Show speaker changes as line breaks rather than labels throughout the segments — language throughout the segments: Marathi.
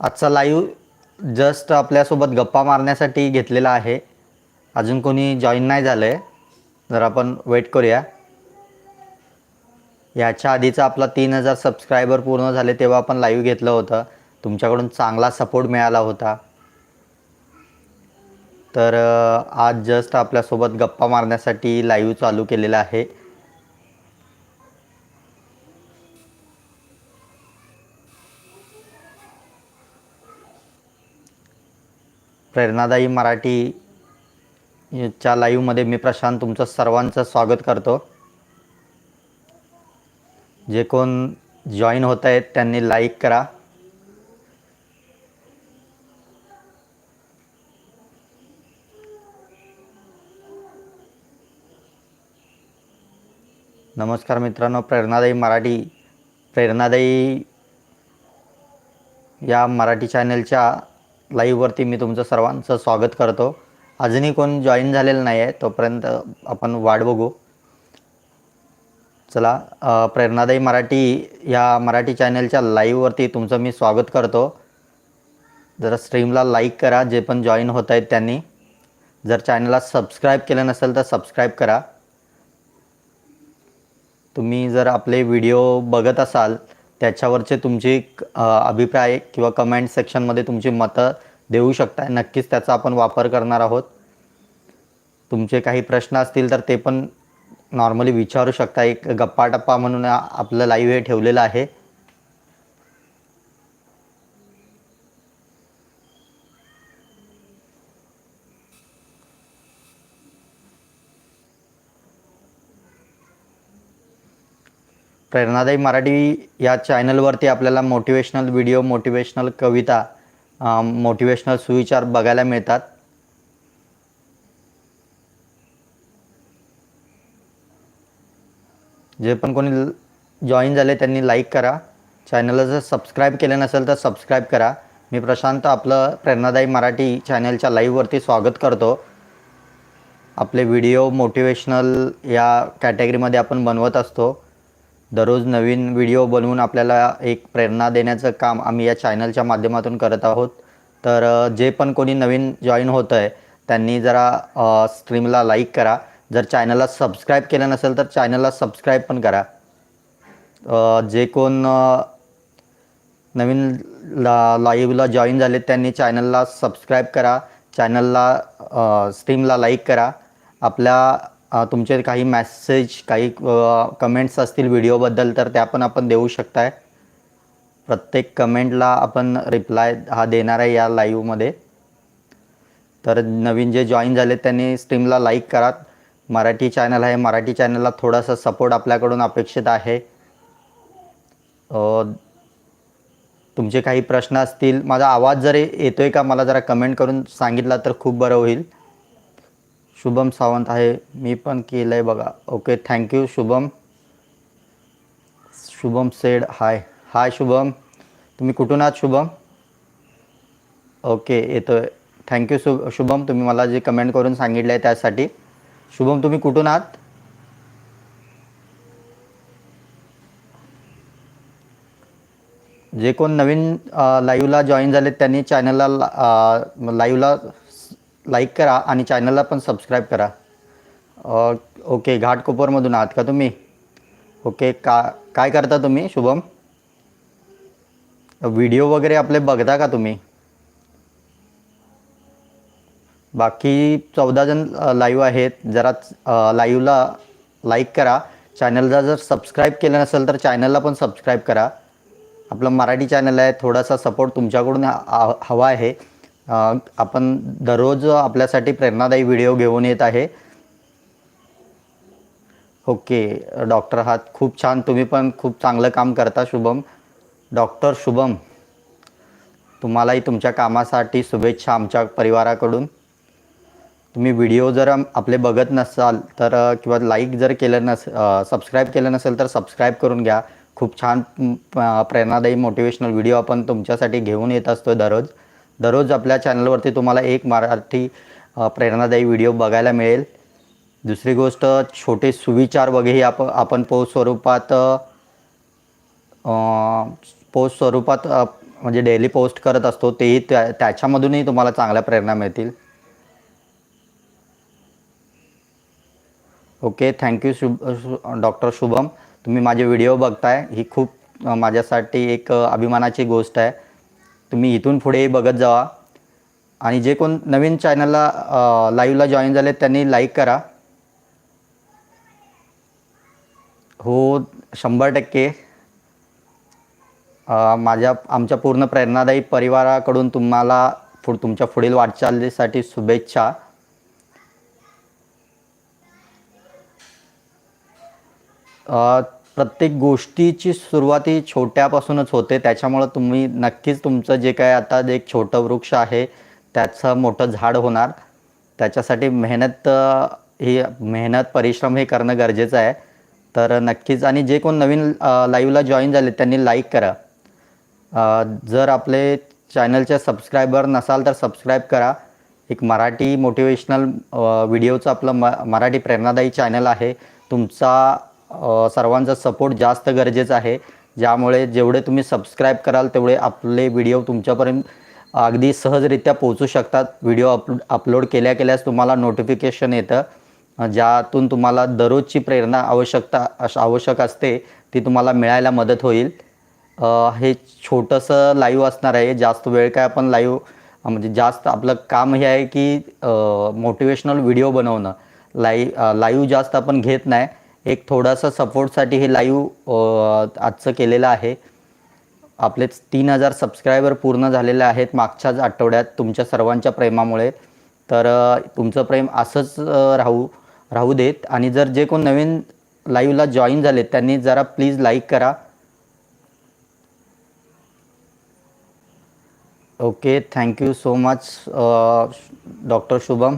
आजचा लाईव्ह जस्ट आपल्यासोबत गप्पा मारण्यासाठी घेतलेला आहे. अजून कोणी जॉईन नाही झालं आहे जर आपण वेट करूया. याच्या आधीचा आपला तीन हजार सबस्क्रायबर पूर्ण झाले तेव्हा आपण लाईव्ह घेतलं होतं. तुमच्याकडून चांगला सपोर्ट मिळाला होता. तर आज जस्ट आपल्यासोबत गप्पा मारण्यासाठी लाईव्ह चालू केलेला आहे. प्रेरणादायी मराठी च्या लाईव्हमध्ये मी प्रशांत तुमचं सर्वांचं स्वागत करतो. जे कोण जॉईन होत आहेत त्यांनी लाईक करा. नमस्कार मित्रांनो प्रेरणादायी मराठी प्रेरणादायी या मराठी चॅनलच्या लाईव्हवरती मी तुमचं सर्वांचं स्वागत करतो. अजूनही कोण जॉईन झालेलं नाही आहे तोपर्यंत आपण वाट बघू. चला प्रेरणादायी मराठी या मराठी चॅनलच्या लाईव्हवरती तुमचं मी स्वागत करतो. जरा स्ट्रीमला लाईक करा जे पण जॉईन होत आहेत त्यांनी. जर चॅनलला सबस्क्राईब केलं नसेल तर सबस्क्राईब करा. तुम्ही जर आपले व्हिडिओ बघत असाल त्याच्यावरचे तुमचे अभिप्राय किंवा कमेंट सेक्शनमध्ये तुमची मतं देऊ शकता नक्कीच त्याचा आपण वापर करणार आहोत. तुमचे काही प्रश्न असतील तर ते पण नॉर्मली विचारू शकता. एक गप्पा टप्पा म्हणून आपलं लाईव्ह हे ठेवलेलं आहे. प्रेरणादायी मराठी या चॅनलवरती आपल्याला मोटिवेशनल व्हिडिओ मोटिवेशनल कविता मोटिवेशनल सुविचार बघायला मिळतात. जे पण कोणी जॉईन झाले त्यांनी लाईक करा. चॅनलला जर सबस्क्राईब केलं नसेल तर सबस्क्राईब करा. मी प्रशांत आपलं प्रेरणादायी मराठी चॅनलच्या लाईव्हवरती स्वागत करतो. आपले व्हिडिओ मोटिवेशनल या कॅटेगरीमध्ये आपण बनवत असतो. दररोज नवीन व्हिडिओ बनवून आपल्याला एक प्रेरणा देण्याचं काम आम्ही या चॅनलच्या माध्यमातून करत आहोत. तर जे पण कोणी नवीन जॉईन होतं आहे त्यांनी जरा स्ट्रीमला लाईक करा. जर चॅनलला सबस्क्राईब केलं नसेल तर चॅनलला सबस्क्राईब पण करा. जे कोण नवीन ला लाईव्हला जॉईन झाले त्यांनी चॅनलला सबस्क्राईब करा. चॅनलला स्ट्रीमला लाईक करा. आपल्या तुमचे काही मॅसेज काही कमेंट्स असतील व्हिडिओबद्दल तर त्या पण आपण देऊ शकताय. प्रत्येक कमेंटला आपण रिप्लाय हा देणार आहे या लाईव्हमध्ये तर नवीन जे जॉईन झाले त्यांनी स्ट्रीमला लाईक करा. मराठी चॅनल आहे मराठी चॅनलला थोडासा सपोर्ट आपल्याकडून अपेक्षित आहे. तुमचे काही प्रश्न असतील माझा आवाज जर येतो आहे का मला जरा कमेंट करून सांगितला तर खूप बरं होईल. शुभम सावंत आहे. मी पण केलं आहे बघा okay thank you Shubham. Shubham said hi hi Shubham. तुम्ही कुठून आहात शुभम? ओके येतो आहे थँक्यू शु शुभम तुम्ही मला जे कमेंट करून सांगितलं आहे त्यासाठी. शुभम तुम्ही कुठून आहात? जे कोण नवीन लाईव्हला जॉईन झालेत त्यांनी चॅनलला लाईव्हला लाईक करा आणि चॅनलला पण सबस्क्राईब करा. ओके घाटकोपरमधून आहात का तुम्ही? ओके का काय करता तुम्ही शुभम? व्हिडिओ वगैरे आपले बघता का तुम्ही? बाकी चौदा जण लाईव्ह आहेत. जरा लाईव्हला लाईक करा. चॅनलला जर सबस्क्राईब केलं नसेल तर चॅनलला पण सबस्क्राईब करा. आपलं मराठी चॅनल आहे. थोडासा सपोर्ट तुमच्याकडून हवा आहे. आपण दररोज आपल्यासाठी प्रेरणादायी व्हिडिओ घेऊन येत आहे. ओके डॉक्टर हात खूप छान. तुम्ही पण खूप चांगलं काम करता शुभम. डॉक्टर शुभम तुम्हालाही तुमच्या कामासाठी शुभेच्छा आमच्या परिवाराकडून. तुम्ही व्हिडिओ जर आपले बघत नसाल तर किंवा लाईक जर केलं नस सबस्क्राईब केलं नसेल तर सबस्क्राईब करून घ्या. खूप छान प्रेरणादायी मोटिवेशनल व्हिडिओ आपण तुमच्यासाठी घेऊन येत असतो दररोज. दररोज आपल्या चॅनलवरती तुम्हाला एक मराठी प्रेरणादायी व्हिडिओ बघायला मिळेल. दुसरी गोष्ट छोटे सुविचार वगैरे आप आपण पोस्ट स्वरूपात पोस्ट स्वरूपात म्हणजे डेली पोस्ट करत असतो तेही त्या त्याच्यामधूनही तुम्हाला चांगल्या प्रेरणा मिळतील. Okay thank you Shubh doctor Shubham. तुम्ही माझे व्हिडिओ बघताय ही खूप माझ्यासाठी एक अभिमानाची गोष्ट आहे. तुम्ही इथून पुढे बघत जावा. आणि जे कोण नवीन चॅनलला लाईव्हला जॉईन झाले त्यांनी लाईक करा. हो शंभर टक्के. माझ्या आमच्या पूर्ण प्रेरणादायी परिवाराकडून तुम्हाला पुढ तुमच्या पुढील वाटचालीसाठी शुभेच्छा. Uh, प्रत्येक गोष्टीची सुरुवात ही छोट्यापासूनच होते. त्याच्यामुळं तुम्ही नक्कीच तुमचं जे काय आता जे एक छोटं वृक्ष आहे त्याचं मोठं झाड होणार. त्याच्यासाठी मेहनत ही मेहनत परिश्रम हे करणं गरजेचं आहे. तर नक्कीच आणि जे कोण नवीन लाईव्हला जॉईन झाले त्यांनी लाईक करा. जर आपले चॅनलचे सबस्क्रायबर नसाल तर सबस्क्राईब करा. एक मराठी मोटिवेशनल व्हिडिओचं आपलं म मराठी प्रेरणादायी चॅनल आहे. तुमचा सर्वांचा सपोर्ट जास्त गरजेचा आहे. ज्यामुळे जेवढे तुम्ही सबस्क्राईब कराल तेवढे आपले व्हिडिओ तुमच्यापर्यंत अगदी सहजरित्या पोहोचू शकतात. व्हिडिओ अपलो अपलोड केल्या केल्यास तुम्हाला नोटिफिकेशन येतं. ज्यातून तुम्हाला दररोजची प्रेरणा आवश्यकता अश आवश्यक असते ती तुम्हाला मिळायला मदत होईल. हे छोटंसं लाईव्ह असणार आहे. जास्त वेळ काय आपण लाईव्ह म्हणजे जास्त आपलं काम हे आहे की मोटिवेशनल व्हिडिओ बनवणं. लाईव्ह लाईव्ह जास्त आपण घेत नाही. एक थोडासा सपोर्टसाठी हे लाईव्ह आजचं केलेलं आहे. आपलेच तीन हजार सबस्क्रायबर पूर्ण झालेले आहेत मागच्याच आठवड्यात तुमच्या सर्वांच्या प्रेमामुळे. तर तुमचं प्रेम असंच राहू राहू देत. आणि जर जे कोण नवीन लाईव्हला जॉईन झाले त्यांनी जरा प्लीज लाईक करा. Okay thank you so much doctor Shubham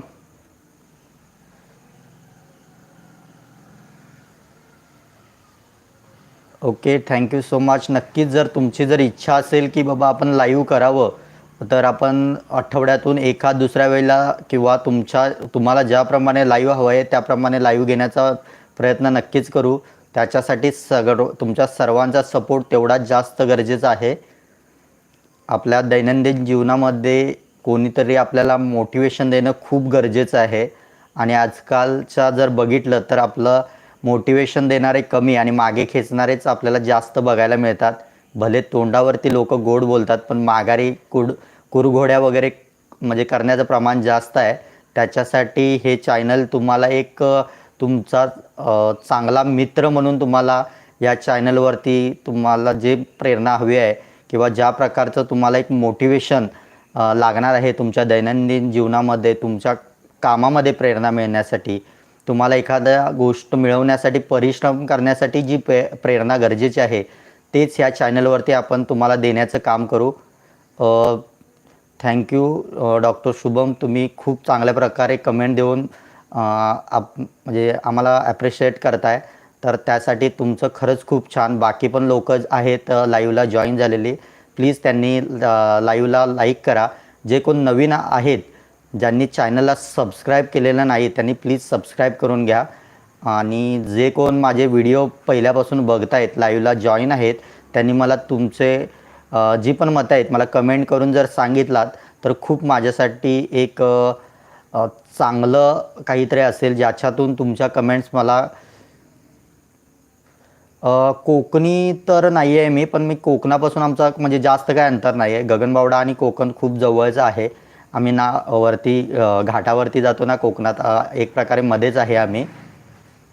okay thank you so much नक्कीच जर तुमची जर इच्छा असेल की बाबा आपण लाईव्ह करावं तर आपण आठवड्यातून एखाद दुसऱ्या वेळेला किंवा तुमच्या तुम्हाला ज्याप्रमाणे लाईव्ह हवं आहे त्याप्रमाणे लाईव्ह घेण्याचा प्रयत्न नक्कीच करू. त्याच्यासाठी सगळ तुमच्या सर्वांचा सपोर्ट तेवढाच जास्त गरजेचा आहे. आपल्या दैनंदिन जीवनामध्ये कोणीतरी आपल्याला मोटिवेशन देणं खूप गरजेचं आहे. आणि आजकालच्या जर बघितलं तर आपलं मोटिवेशन देणारे कमी आणि मागे खेचणारेच आपल्याला जास्त बघायला मिळतात. भले तोंडावरती लोक गोड बोलतात पण माघारी कुड कुरघोड्या वगैरे म्हणजे करण्याचं प्रमाण जास्त आहे. त्याच्यासाठी हे चॅनल तुम्हाला एक तुमचा चांगला मित्र म्हणून तुम्हाला या चॅनलवरती तुम्हाला जे प्रेरणा हवी आहे किंवा ज्या प्रकारचं तुम्हाला एक मोटिवेशन लागणार आहे तुमच्या दैनंदिन जीवनामध्ये तुमच्या कामामध्ये प्रेरणा मिळण्यासाठी तुम्हाला एखाद्या गोष्ट मिळवण्यासाठी परिश्रम करण्यासाठी जी पे प्रेरणा गरजेची आहे तेच ह्या चॅनलवरती आपण तुम्हाला देण्याचं काम करू. Thank you doctor Shubham. तुम्ही खूप चांगल्या प्रकारे कमेंट देऊन आप म्हणजे आम्हाला ॲप्रिशिएट करताय. तर त्यासाठी तुमचं खरंच खूप छान. बाकी पण लोक आहेत लाईव्हला जॉईन झालेली. प्लीज त्यांनी लाईव्हला लाईक करा. जे कोण नवीन आहेत ज्यांनी चॅनलला सबस्क्राईब केलेलं नाही त्यांनी प्लीज सबस्क्राईब करून घ्या. आणि जे कोण माझे व्हिडिओ पहिल्यापासून बघतायत लाईव्हला जॉईन आहेत त्यांनी मला तुमचे जी पण मतं आहेत मला कमेंट करून जर सांगितलात तर खूप माझ्यासाठी एक चांगलं काहीतरी असेल ज्याच्यातून तुमच्या कमेंट्स मला कोकणी तर नाही आहे मी पण मी कोकणापासून आमचा म्हणजे जास्त काय अंतर नाही आहे गगनबावडा आणि कोकण खूप जवळचं आहे. आम्ही ना वरती घाटावरती जातो ना कोकणात एक प्रकारे मध्येच आहे आम्ही.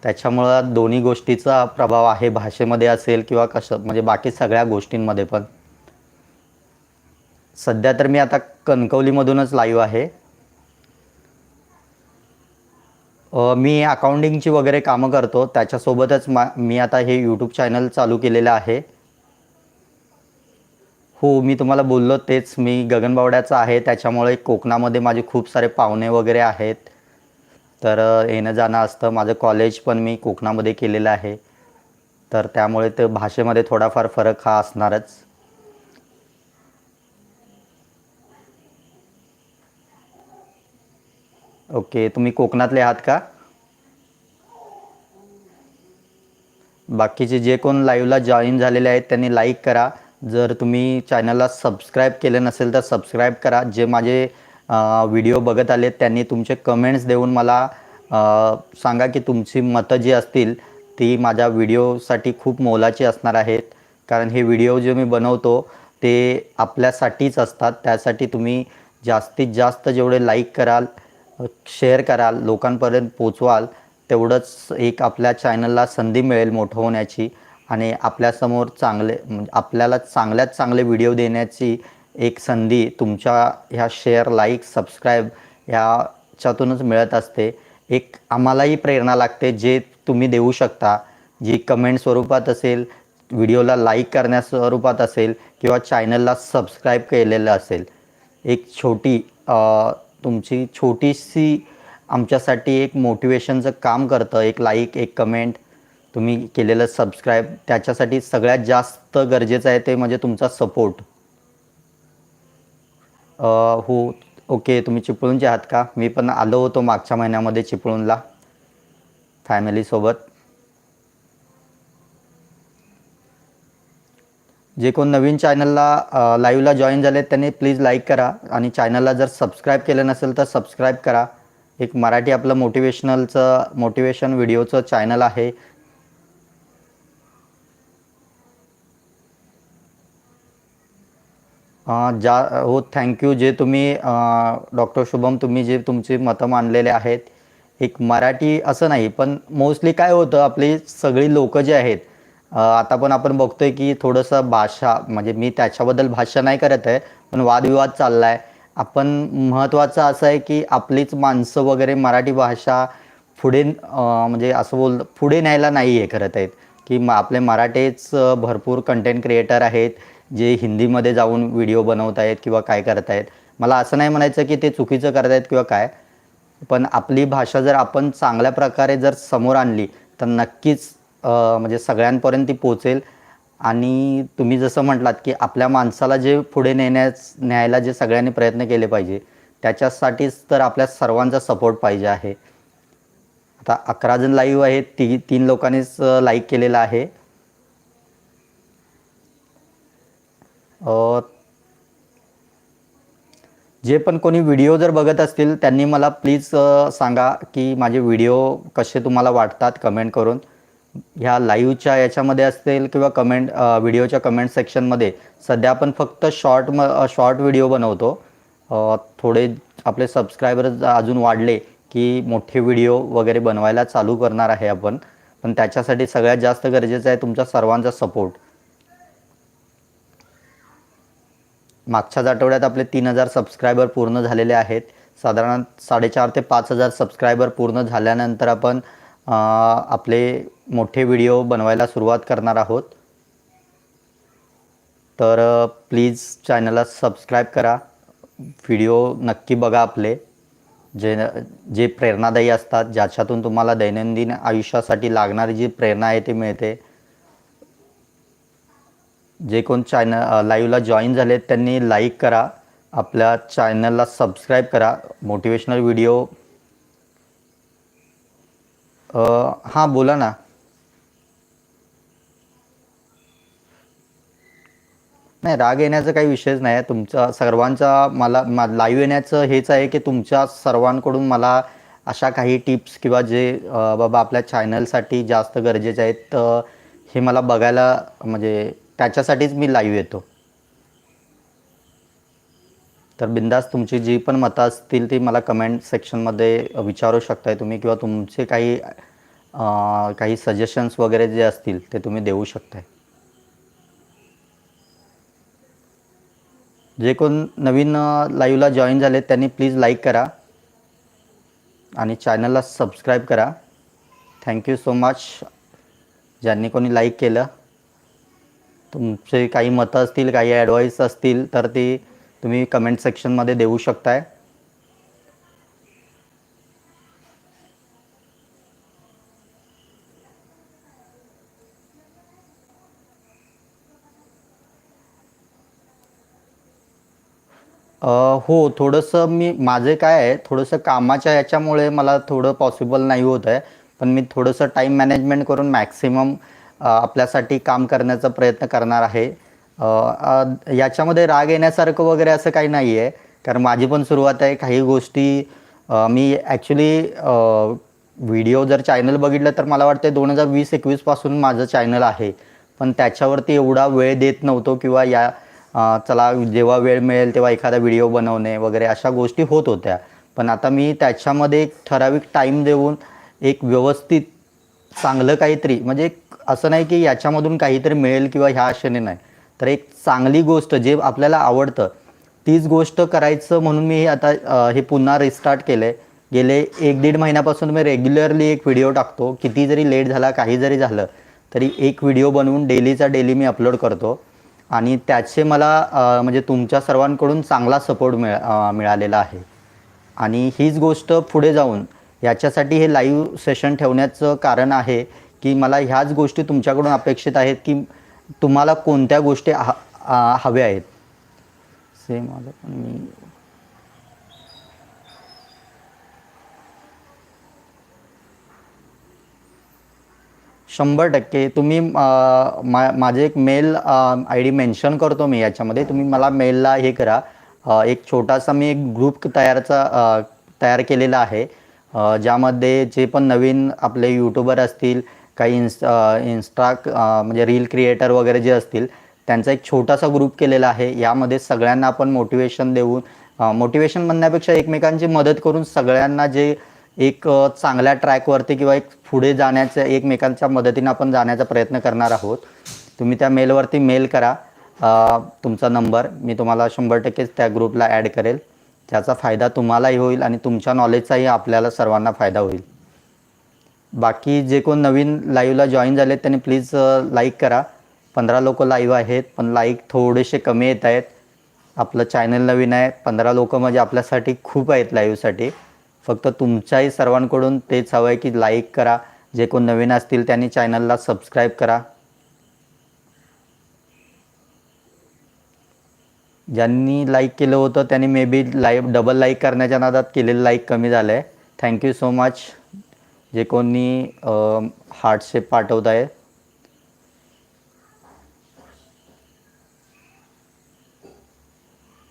त्याच्यामुळं दोन्ही गोष्टीचा प्रभाव आहे भाषेमध्ये असेल किंवा कसं म्हणजे बाकी सगळ्या गोष्टींमध्ये पण. सध्या तर मी आता कणकवलीमधूनच लाईव्ह आहे. मी अकाउंटिंगची वगैरे कामं करतो त्याच्यासोबतच मा मी आता हे यूट्यूब चॅनल चालू केलेलं आहे. हो मी तुम्हाला बोललो तेच मी गगनबावड्याचा आहे. त्याच्यामुळे कोकणामध्ये माझे खूप सारे पाहुणे वगैरे आहेत. तर येणं जाणं असतं. माझं कॉलेज पण मी कोकणामध्ये केलेलं आहे. तर त्यामुळे ते भाषेमध्ये थोडाफार फरक हा असणारच. ओके तुम्ही कोकणातले आहात का? बाकीचे जे कोण लाईव्हला जॉईन झालेले आहेत त्यांनी लाईक करा. जर तुम्ही चॅनलला सबस्क्राईब केले नसेल तर सबस्क्राईब करा. जे माझे व्हिडिओ बघत आले त्यांनी तुमचे कमेंट्स देऊन मला सांगा की तुमची मतं जी असतील ती माझ्या व्हिडिओसाठी खूप मोलाची असणार आहेत. कारण हे व्हिडिओ जे मी बनवतो ते आपल्यासाठीच असतात. त्यासाठी तुम्ही जास्तीत जास्त जेवढे लाईक कराल शेअर कराल लोकांपर्यंत पोचवाल तेवढंच एक आपल्या चॅनलला संधी मिळेल मोठं होण्याची. आणि आपल्यासमोर चांगले म्हणजे आपल्याला चांगल्यात चांगले व्हिडिओ देण्याची एक संधी तुमच्या ह्या शेअर लाईक सबस्क्राईब ह्याच्यातूनच मिळत असते. एक आम्हालाही प्रेरणा लागते जे तुम्ही देऊ शकता. जी कमेंट स्वरूपात असेल व्हिडिओला लाईक करण्या स्वरूपात असेल किंवा चॅनलला सबस्क्राईब केलेलं असेल. एक छोटी तुमची छोटीशी आमच्यासाठी एक मोटिवेशनचं काम करतं. एक लाईक एक कमेंट तुम्ही केलेलं सबस्क्राईब त्याच्यासाठी सगळ्यात जास्त गरजेचं आहे ते म्हणजे तुमचा सपोर्ट हो ओके तुम्ही चिपळूणचे आहात का? मी पण आलो होतो मागच्या महिन्यामध्ये चिपळूणला फॅमिलीसोबत जे कोण नवीन चॅनलला लाईव्हला जॉईन झाले त्यांनी प्लीज लाईक करा आणि चॅनलला जर सबस्क्राईब केलं नसेल तर सबस्क्राईब करा. एक मराठी आपलं मोटिवेशनलचं मोटिवेशन व्हिडिओचं चॅनल आहे. ज्या हो थँक्यू जे तुम्ही डॉक्टर शुभम तुम्ही जे तुमचे मतं मांडलेले आहेत एक मराठी असं नाही पण मोस्टली काय होतं आपली सगळी लोकं जे आहेत आता पण आपण बघतोय की थोडंसं भाषा म्हणजे मी त्याच्याबद्दल भाष्य नाही करत आहे पण वादविवाद चालला आहे आपण महत्त्वाचं असं आहे की आपलीच माणसं वगैरे मराठी भाषा पुढे म्हणजे असं बोल पुढे न्यायला नाही आहे करत आहेत की म आपले मराठीच भरपूर कंटेंट क्रिएटर आहेत जे हिंदीमध्ये जाऊन व्हिडिओ बनवत आहेत किंवा काय करत आहेत मला असं नाही म्हणायचं की ते चुकीचं करत आहेत किंवा काय पण आपली भाषा जर आपण चांगल्या प्रकारे जर समोर आणली तर नक्कीच म्हणजे सगळ्यांपर्यंत ती पोचेल आणि तुम्ही जसं म्हटलात की आपल्या माणसाला जे पुढे नेण्यास न्यायला जे सगळ्यांनी प्रयत्न केले पाहिजे त्याच्यासाठीच तर आपल्या सर्वांचा सपोर्ट पाहिजे आहे. आता अकरा जण लाईव्ह आहेत ती तीन लोकांनीच लाईक केलेलं आहे. जे पण कोणी व्हिडिओ जर बघत असतील त्यांनी मला प्लीज सांगा की माझे व्हिडिओ कसे तुम्हाला वाटतात कमेंट करून. ह्या लाईव्हच्या याच्यामध्ये असतील किंवा कमेंट व्हिडिओच्या कमेंट सेक्शनमध्ये सध्या आपण फक्त शॉर्ट म शॉर्ट व्हिडिओ बनवतो. थोडे आपले सबस्क्रायबर्स अजून वाढले की मोठे व्हिडिओ वगैरे बनवायला चालू करणार आहे आपण. पण त्याच्यासाठी सगळ्यात जास्त गरजेचं आहे तुमचा सर्वांचा सपोर्ट मागच्याच आठवड्यात आपले तीन हजार सबस्क्रायबर पूर्ण झालेले आहेत. साधारण साडेचार ते पाच हजार सबस्क्रायबर पूर्ण झाल्यानंतर आपण आपले मोठे व्हिडिओ बनवायला सुरुवात करणार आहोत. तर प्लीज चॅनलला सबस्क्राईब करा. व्हिडिओ नक्की बघा आपले. जे जे प्रेरणादायी असतात ज्याच्यातून तुम्हाला दैनंदिन आयुष्यासाठी लागणारी जी प्रेरणा आहे ती मिळते. जे कोण चॅनल लाईव्हला जॉईन झाले त्यांनी लाईक करा. आपल्या चॅनलला सबस्क्राईब करा. मोटिवेशनल व्हिडिओ हां बोला ना. नाही राग येण्याचा काही विषयच नाही आहे. तुमचा सर्वांचा मला मा लाईव्ह येण्याचं हेच आहे की तुमच्या सर्वांकडून मला अशा काही टिप्स किंवा जे बाबा आपल्या चॅनलसाठी जास्त गरजेचे आहेत हे मला बघायला म्हणजे त्याच्यासाठीच मी लाईव्ह येतो. तर बिंदास तुमची जी पण मतं असतील ती मला कमेंट सेक्शनमध्ये विचारू शकताय तुम्ही किंवा तुमचे काही काही सजेशन्स वगैरे जे असतील ते तुम्ही देऊ शकताय. जे कोण नवीन लाईव्हला जॉईन झाले त्यांनी प्लीज लाईक करा आणि चॅनलला सबस्क्राईब करा. थँक्यू सो मच ज्यांनी कोणी लाईक केलं तुमचे काही मतं असतील काही ॲडवाईस असतील तर ती तुम्ही कमेंट सेक्शनमध्ये देऊ शकताय. हो थोडंसं मी माझे काय आहे थोडंसं कामाच्या याच्यामुळे मला थोडं पॉसिबल नाही होत आहे. पण मी थोडंसं टाईम मॅनेजमेंट करून मॅक्सिमम आपल्यासाठी काम करण्याचा प्रयत्न करणार आहे. याच्यामध्ये राग येण्यासारखं वगैरे असं काही नाही आहे कारण माझी पण सुरुवात आहे. काही गोष्टी मी ॲक्च्युली व्हिडिओ जर चॅनल बघितलं तर मला वाटतं दोन हजार वीस एकवीसपासून माझं चॅनल आहे. पण त्याच्यावरती एवढा वेळ देत नव्हतो किंवा या चला जेव्हा वेळ मिळेल तेव्हा एखादा व्हिडिओ बनवणे वगैरे अशा गोष्टी होत होत्या. पण आता मी त्याच्यामध्ये एक ठराविक टाईम देऊन एक व्यवस्थित चांगलं काहीतरी म्हणजे असं नाही की याच्यामधून काहीतरी मिळेल किंवा ह्या आशेने नाही. तर एक चांगली गोष्ट जे आपल्याला आवडतं तीच गोष्ट करायचं म्हणून मी आता हे पुन्हा रिस्टार्ट केलं आहे गेले एक दीड महिन्यापासून मी रेग्युलरली एक व्हिडिओ टाकतो. किती जरी लेट झाला काही जरी झालं तरी एक व्हिडिओ बनवून डेलीचा डेली मी अपलोड करतो. आणि त्याचे मला म्हणजे तुमच्या सर्वांकडून चांगला सपोर्ट मिळा मिळालेला आहे. आणि हीच गोष्ट पुढे जाऊन याच्यासाठी हे लाईव्ह सेशन ठेवण्याचं कारण आहे की मला ह्याच गोष्टी तुमच्याकडून अपेक्षित आहेत की तुम्हाला कोणत्या गोष्टी हव्या आहेत. सेम आलं पण मी. शंभर टक्के. तुम्ही मा माझे एक मेल आय डी मेन्शन करतो मी याच्यामध्ये. तुम्ही मला मेलला हे करा. एक छोटासा मी एक ग्रुप तयारचा तयार केलेला आहे. ज्यामध्ये जे पण नवीन आपले यूट्यूबर असतील काही इन्स इन्स्टा म्हणजे रील क्रिएटर वगैरे जे असतील त्यांचा एक छोटासा ग्रुप केलेला आहे. यामध्ये सगळ्यांना आपण मोटिवेशन देऊन मोटिवेशन म्हणण्यापेक्षा एकमेकांची मदत करून सगळ्यांना जे एक चांगल्या ट्रॅकवरती किंवा एक पुढे जाण्याचं एकमेकांच्या मदतीनं आपण जाण्याचा प्रयत्न करणार आहोत. तुम्ही त्या मेलवरती मेल करा. तुमचा नंबर मी तुम्हाला शंभर टक्केच त्या ग्रुपला ॲड करेल. त्याचा फायदा तुम्हालाही होईल आणि तुमच्या नॉलेजचाही आपल्याला सर्वांना फायदा होईल. बाकी जे कोण नवीन लाईव्हला जॉईन झाले आहेत त्यांनी प्लीज लाईक करा. पंधरा लोक लाईव्ह आहेत पण लाईक थोडेसे कमी येत आहेत. आपलं चॅनल नवीन आहे पंधरा लोक म्हणजे आपल्यासाठी खूप आहेत लाईव्हसाठी फक्त तुमच्याही सर्वांकडून तेच हवं आहे की लाईक करा. जे कोण नवीन असतील त्यांनी चॅनलला सबस्क्राईब करा. ज्यांनी लाईक केलं होतं त्यांनी maybe live double like करण्याच्या नादात केलेलं लाईक कमी झालं आहे थँक्यू सो मच जे कोणी हार्टशेप पाठवत आहे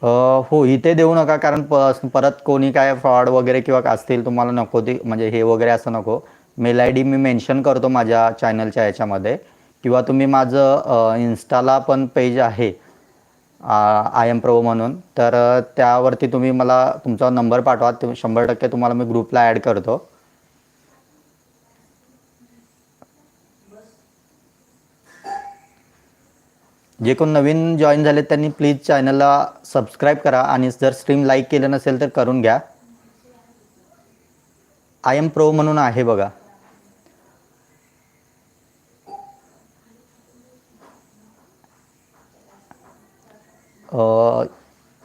हो इथे देऊ नका कारण प परत कोणी काय फ्रॉड वगैरे किंवा असतील तुम्हाला नको ते म्हणजे हे वगैरे असं नको. मेल आय डी मी मेन्शन करतो माझ्या चॅनलच्या याच्यामध्ये. किंवा तुम्ही माझं इन्स्टाला पण पेज आहे. आय एम प्रो म्हणून. तर त्यावरती तुम्ही मला तुमचा नंबर पाठवा. शंभर टक्के तुम्हाला मी ग्रुपला ॲड करतो. जे कोण नवीन जॉईन झाले त्यांनी प्लीज चॅनलला सबस्क्राईब करा आणि जर स्ट्रीम लाईक केलं नसेल तर करून घ्या. आय एम प्रो म्हणून आहे बघा.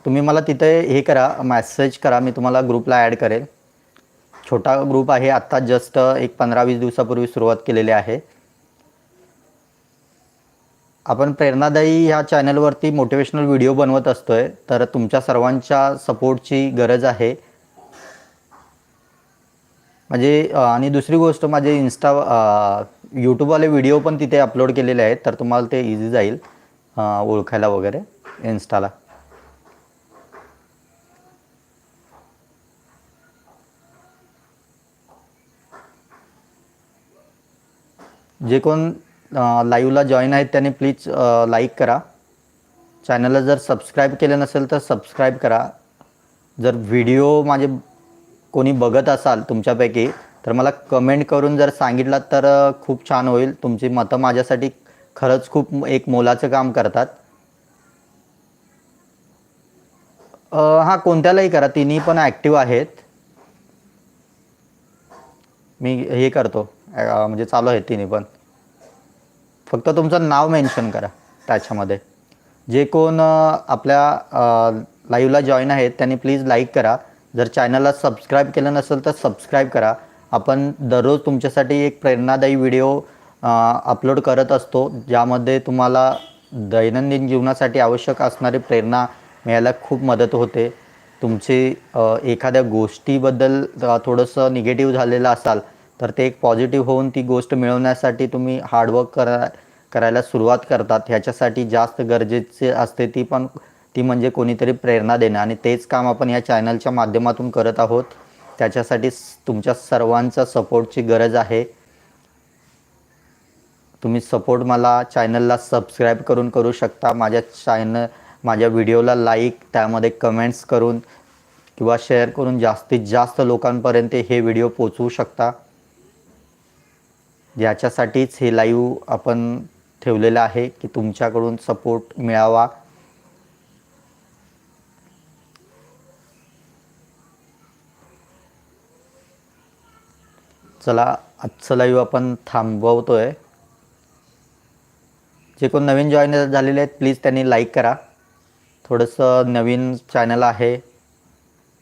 तुम्ही मला तिथे हे करा मॅसेज करा मी तुम्हाला ग्रुपला ॲड करेल. छोटा ग्रुप आहे आत्ता जस्ट एक पंधरा वीस दिवसापूर्वी सुरुवात केलेली आहे. आपण प्रेरणादायी ह्या चॅनलवरती मोटिवेशनल व्हिडिओ बनवत असतो आहे तर तुमच्या सर्वांच्या सपोर्टची गरज आहे. म्हणजे आणि दुसरी गोष्ट माझे इन्स्टा यूट्यूबवाले व्हिडिओ पण तिथे अपलोड केलेले आहेत तर तुम्हाला ते इझी जाईल ओळखायला वगैरे. इन्स्टाला. जे कोण लाईव्हला जॉईन आहेत त्यांनी प्लीज लाईक करा. चॅनलला जर सबस्क्राईब केलं नसेल तर सबस्क्राईब करा. जर व्हिडिओ माझे कोणी बघत असाल तुमच्यापैकी तर मला कमेंट करून जर सांगितलात तर खूप छान होईल. तुमची मतं माझ्यासाठी खरंच खूप एक मोलाचं काम करतात. हां कोणत्यालाही करा. तिन्ही पण ॲक्टिव्ह आहेत. मी हे करतो. म्हणजे चालू आहेत तिन्ही पण. फक्त तुमचं नाव मेन्शन करा त्याच्यामध्ये. जे कोण आपल्या लाईव्हला जॉईन आहेत त्यांनी प्लीज लाईक करा. जर चॅनलला सबस्क्राईब केलं नसेल तर सबस्क्राईब करा. आपण दररोज तुमच्यासाठी एक प्रेरणादायी व्हिडिओ अपलोड करत असतो. ज्यामध्ये तुम्हाला दैनंदिन जीवनासाठी आवश्यक असणारी प्रेरणा मिळायला खूप मदत होते. तुमची एखाद्या गोष्टीबद्दल थोडंसं निगेटिव्ह झालेलं असाल तर ते एक पॉझिटिव्ह होऊन ती गोष्ट मिळवण्यासाठी तुम्ही हार्डवर्क करा करायला सुरुवात करतात. ह्याच्यासाठी जास्त गरजेचे असते ती पण ती म्हणजे कोणीतरी प्रेरणा देणं. आणि तेच काम आपण या चॅनलच्या माध्यमातून करत आहोत. त्याच्यासाठी तुमच्या सर्वांचा सपोर्टची गरज आहे. तुम्ही सपोर्ट मला चॅनलला सबस्क्राईब करून करू शकता. माझ्या चॅनल माझ्या व्हिडिओला लाईक त्यामध्ये कमेंट्स करून किंवा शेअर करून जास्तीत जास्त लोकांपर्यंत हे व्हिडिओ पोचवू शकता. याच्यासाठीच हे लाईव्ह आपण ठेवलेलं आहे की तुमच्याकडून सपोर्ट मिळावा. चला आजचं लाईव्ह आपण थांबवतोय. जे कोण नवीन जॉईन झालेले आहेत प्लीज त्यांनी लाईक करा. थोडंसं नवीन चॅनल आहे.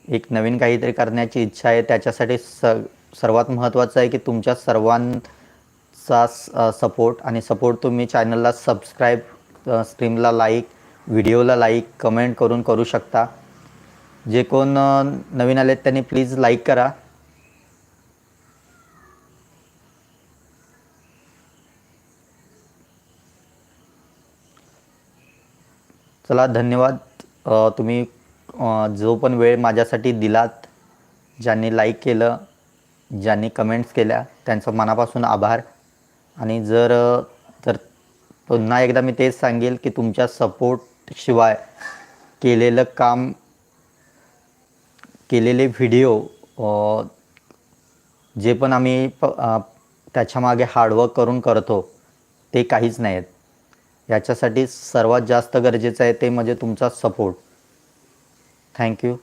एक नवीन काहीतरी करण्याची इच्छा आहे. त्याच्यासाठी स सर्वात महत्त्वाचं आहे की तुमच्या सर्वांचा सपोर्ट आणि सपोर्ट तुम्ही चॅनलला सबस्क्राईब स्ट्रीमला लाईक व्हिडिओला लाईक कमेंट करून करू शकता. जे कोण नवीन आले त्यांनी प्लीज लाईक करा. चला धन्यवाद. तुम्ही जो पण वेळ माझ्यासाठी दिलात ज्यांनी लाईक केलं ज्यांनी कमेंट्स केल्या त्यांचं मनापासून आभार. आणि जर तर पुन्हा एकदा मी तेच सांगेल की तुमच्या सपोर्टशिवाय केलेलं काम केलेले व्हिडिओ जे पण आम्ही प त्याच्यामागे हार्डवर्क करून करतो ते काहीच नाही आहेत याच्यासाठी सर्वात जास्त गरजेचं आहे ते म्हणजे तुमचा सपोर्ट थँक्यू